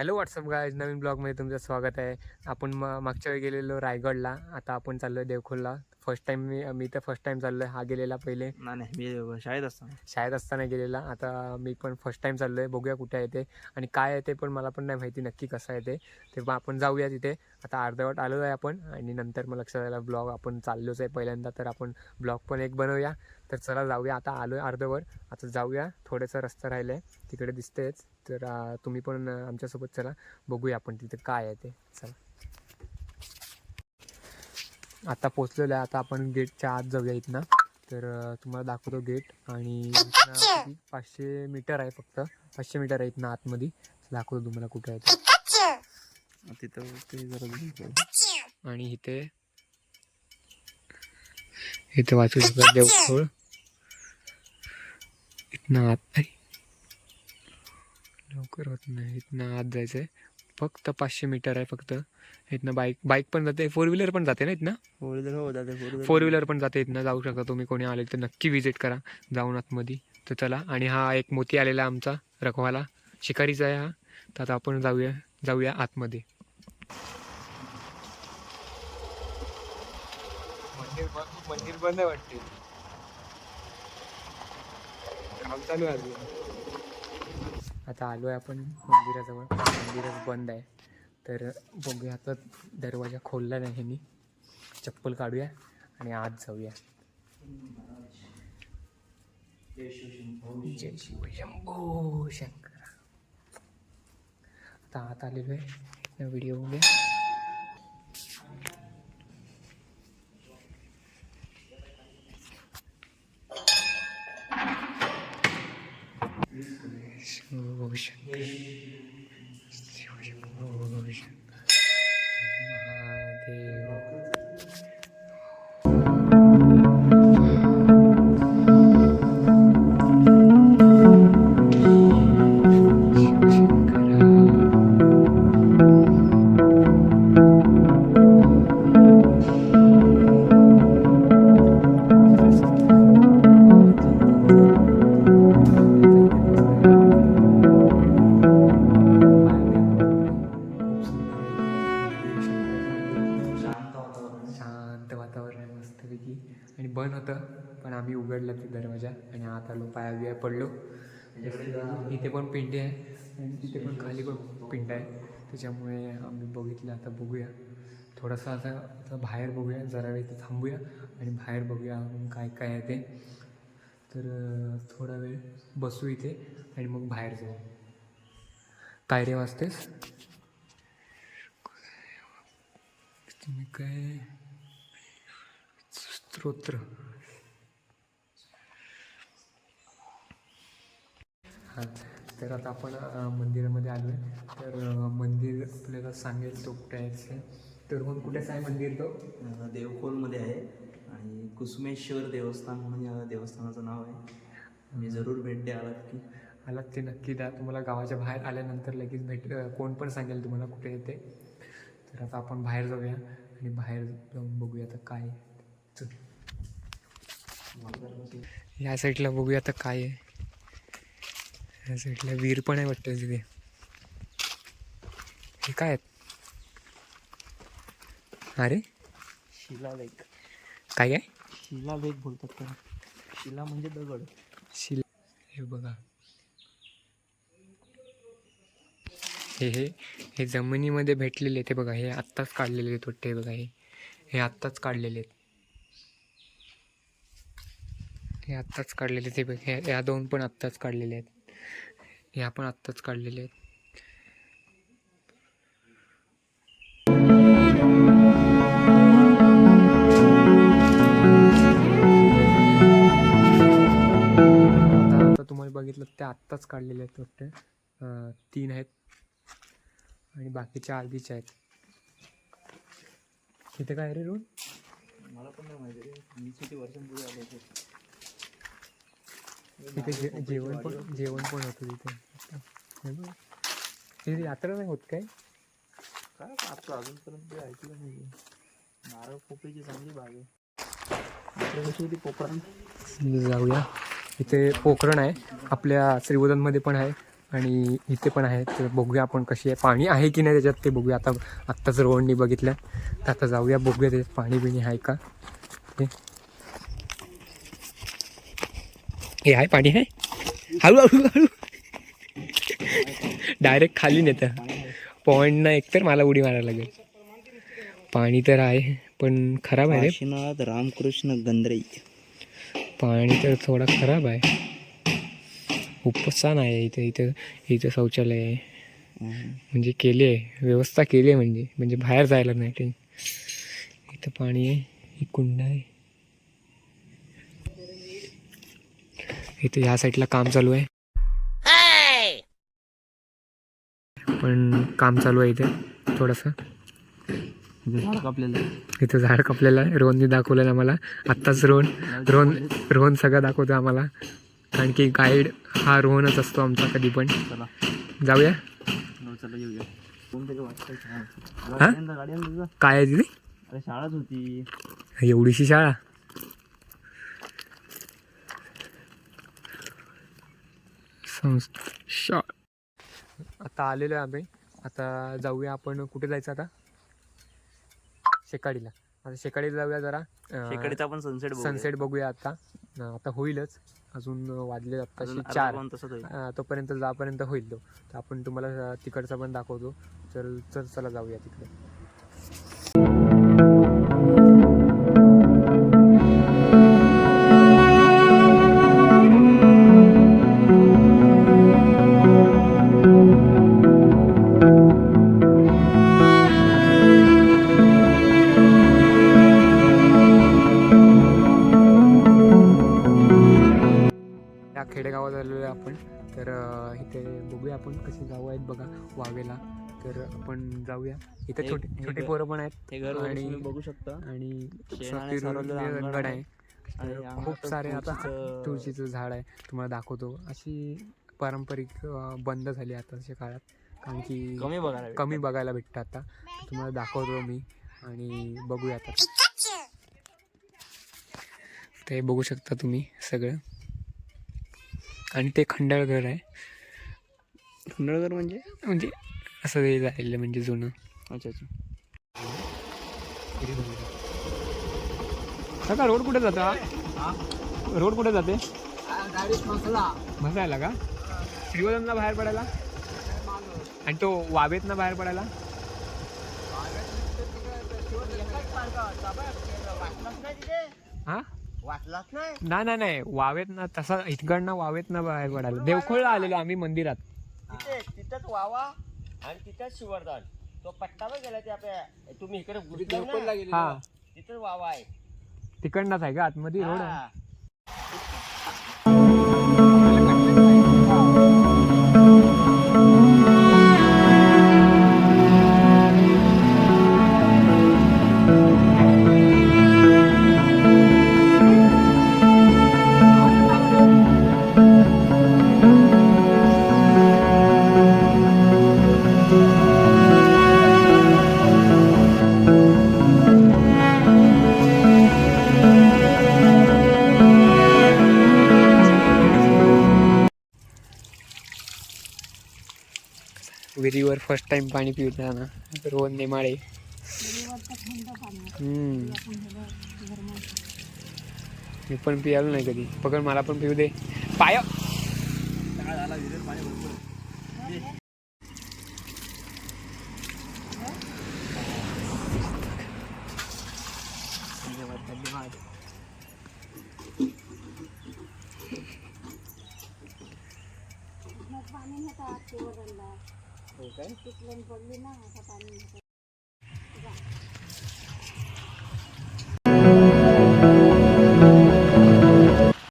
Hello WhatsApp guys नवीन ब्लॉगमध्ये तुमचं स्वागत आहे. आपण म मागच्या वेळी गेलेलो रायगडला. आता आपण चाललो आहे देवखोलला. फर्स्ट टाईम मी मी तर फर्स्ट टाईम चाललो आहे हा गेलेला पहिले. नाही नाही मी शाळेत असताना. शाळेत असताना गेलेला. आता मी पण फर्स्ट टाईम चाललो आहे बघूया कुठे आहे ते. आणि काय आहे ते पण मला पण नाही माहिती नक्की कसं आहे ते. तेव्हा आपण जाऊया तिथे. आता अर्धवट आलो आहे आपण. आणि नंतर मग लक्षात आलं ब्लॉग आपण चाललोच आहे पहिल्यांदा. तर आपण ब्लॉग पण एक बनवूया. तर चला जाऊया. आता आलो आहे अर्धवर आता जाऊया. थोडंसं रस्ता राहिलं आहे तिकडे दिसतेच तर तुम्ही पण आमच्यासोबत चला. बघूया आपण तिथे काय आहे ते. चला. आता पोचलेलो आहे. आता आपण गेटच्या आत जाऊया इथनं. तर तुम्हाला दाखवतो गेट आणि? पाचशे मीटर आहे फक्त. पाचशे मीटर आहे इथनं आतमध्ये. दाखवतो तुम्हाला कुठे आहे तिथं ते जरा. आणि इथे इथे वाचू शकता देवखोळ. इथनं आत आई. लवकर होत नाही. इथनं आत जायचं आहे फक्त पाचशे मीटर आहे फक्त. इथनं बाईक बाईक पण जाते फोर व्हीलर पण जाते ना इथनं? फोर व्हीलर हो दादा फोर व्हीलर फोर व्हीलर पण जाते इथनं जाऊ शकता तुम्ही कोणी आले तर नक्की विजिट करा जाऊन आतमध्ये. तर चला आणि हा एक मोती आलेला आमचा रखवाला. शिकारीचा आहे हा. तर आता आपण जाऊया जाऊया आतमध्ये. मंदिर बंद मंदिर बंद आहे वाटते. काम चालू आहे आता आलो आहे आपण मंदिराजवळ. मंदिरच बंद आहे. तर बघूया आता दरवाजा खोलला नाही ह्यांनी. चप्पल काढूया आणि आत जाऊया. जय शिव शंभो शंकर. आता आत आलेलो आहे. व्हिडिओ बघूया. वरती दरवाजा आणि आत आलो पाया बिया पडलो. इथे पण पिंडी आहे आणि तिथे पण खाली पण पिंड आहे. त्याच्यामुळे आम्ही बघितलं आता बघूया. थोडासा आता आता बाहेर बघूया जरा वेळ इथे थांबूया आणि बाहेर बघूया काय काय आहे ते. तर थोडा वेळ बसू इथे आणि मग बाहेर जाऊ. काय रे वाजतेस? तुम्ही काय? स्तोत्र. हां. तर आता आपण मंदिरामध्ये आलो आहे तर मंदिर आपल्याला सांगेल तो कुठे आहे. तर मग कुठेच आहे मंदिर तो? अं, देवखोलमध्ये आहे आणि कुसुमेश्वर देवस्थान म्हणून या देवस्थानाचं नाव आहे. मी जरूर भेट द्या आलात की. आलात ते नक्की द्या. तुम्हाला गावाच्या बाहेर आल्यानंतर लगेच भेट कोण पण सांगेल तुम्हाला कुठे येते तर आता आपण बाहेर जाऊया आणि बाहेर जाऊन बघूया आता काय. या साईडला बघूया आता काय आहे. या साईडला विहीर पण आहे वाटतं तिथे. हे काय आहेत? अरे? शिलालेख काय आहे शिलालेख बोलतात त्याला. शिला म्हणजे दगड. शिल हे बघा. हे हे हे जमिनीमध्ये भेटलेले ते बघा हे आत्ताच काढलेले आहेत वाटते हे बघा हे. हे आत्ताच काढलेले आहेत. हे आत्ताच काढलेले आहेत. हे बघ हे ह्या दोन पण आत्ताच काढलेले आहेत. ह्या पण आत्ताच काढलेले आहेत. आता तुम्हाला बघितलं ते आत्ताच काढलेले आहेत वाटतं. तीन आहेत. आणि बाकीच्या आधीच्या आहेत. इथे काय रे रोड मला पण नाही माहिती रे. मी किती वर्षांपूर्वी आलो होतो. तिथे जे जेवण पण जेवण पण होतं तिथे. हे बघ. तिथे यात्रा नाही होत काय? काय आता अजूनपर्यंत ते ऐकलं नाही नारळ पोपळीची चांगली बाग आहे. आपल्या कशी होती पोपळा जाऊया. इथे पोखरण आहे. आपल्या श्रीवर्धनमध्ये पण आहे. आणि इथे पण आहे. तर बघूया आपण कशी आहे. पाणी आहे की नाही त्याच्यात ते बघूया. आता आत्ताच रोहननी बघितलं तर आता जाऊया बघूया त्याच्यात पाणी बिणी आहे का? हे. हे आहे पाणी आहे हळू हळू हळू. डायरेक्ट खाली नेतं. पॉईंटनं एकतर मला उडी मारायला लागेल. पाणी तर आहे पण खराब आहे काशीनाथ रामकृष्ण गंद्रे. पाणी तर थोडा खराब आहे. उपसा नाही इथे इथं इथं शौचालय आहे. म्हणजे केली आहे व्यवस्था केली आहे म्हणजे. म्हणजे बाहेर जायला नाही ते इथं पाणी आहे ही कुंड आहे. इथं ह्या साईडला काम चालू आहे. पण काम चालू आहे इथे थोडंसं. इथं झाड कापलेलं आहे. रोहनने दाखवलं आहे आम्हाला. आत्ताच रोहन रोहन रोहन सगळं दाखवतो आम्हाला. कारण की गाईड हा रोहनच असतो आमचा कधी पण. चला. जाऊया? हो. काय आहे तिथे? अरे शाळाच होती. एवढीशी शाळा? संस्था आता आलेलो आहे आम्ही. आता जाऊया आपण. कुठे जायचं आता? शेकाडीला. आता शेकाडीला जाऊया जरा. शेकडीचा पण सनसेट सनसेट बघूया आता. आता होईलच. अजून वाजले आत्ताशी चार. तोपर्यंत जापर्यंत होईल तो. तर आपण तुम्हाला तिकडचा पण दाखवतो. चल चल चला जाऊया तिकडे. बघूया आपण कशी गावं आहेत बघा वावेला. तर आपण जाऊया. इथे छोटे छोटे पोरं पण आहेत. हे घर आणि- बघू शकता. आणि अंगण आहे. खूप सारे आता तुळशीचं- झाड आहे. तुम्हाला दाखवतो. अशी पारंपरिक बंद झाली आताच्या काळात. कारण की कमी बघायला. कमी बघायला भेटतं आता. तुम्हाला दाखवतो मी. आणि बघूया आता. ते बघू शकता तुम्ही सगळं. आणि ते खंडाळ घर आहे. खंडळकर म्हणजे? म्हणजे असं हे झालेलं म्हणजे जुनं. अच्छा अच्छा. काका रोड कुठे जातो रोड कुठे जाते? मसायला का? श्रीवर्धनला बाहेर पडायला? आणि तो वावेतनं बाहेर पडायला? हा? नाही नाही नाही. नाही वावेत ना तसा इतकडनं वावेत ना बाहेर पडायला. देवखोळला आलेलो आम्ही मंदिरात. तिथे तिथंच वावा आणि तिथंच शिवर्धन तो पट्टा पण गेला ते आपल्या तुम्ही इकडे ना, हा तिथंच वावा आहे. तिकडनंच आहे का आतमध्ये रोड आहे? हा. विहिरीवर फर्स्ट टाइम पाणी पिऊया ना रोहन नेमाळे मी पण पियालो नाही कधी. पकड मला पण पिऊ दे. पाय. पाणी नेतात शिवरांना तिकडून पडली ना आता पाणी नेतात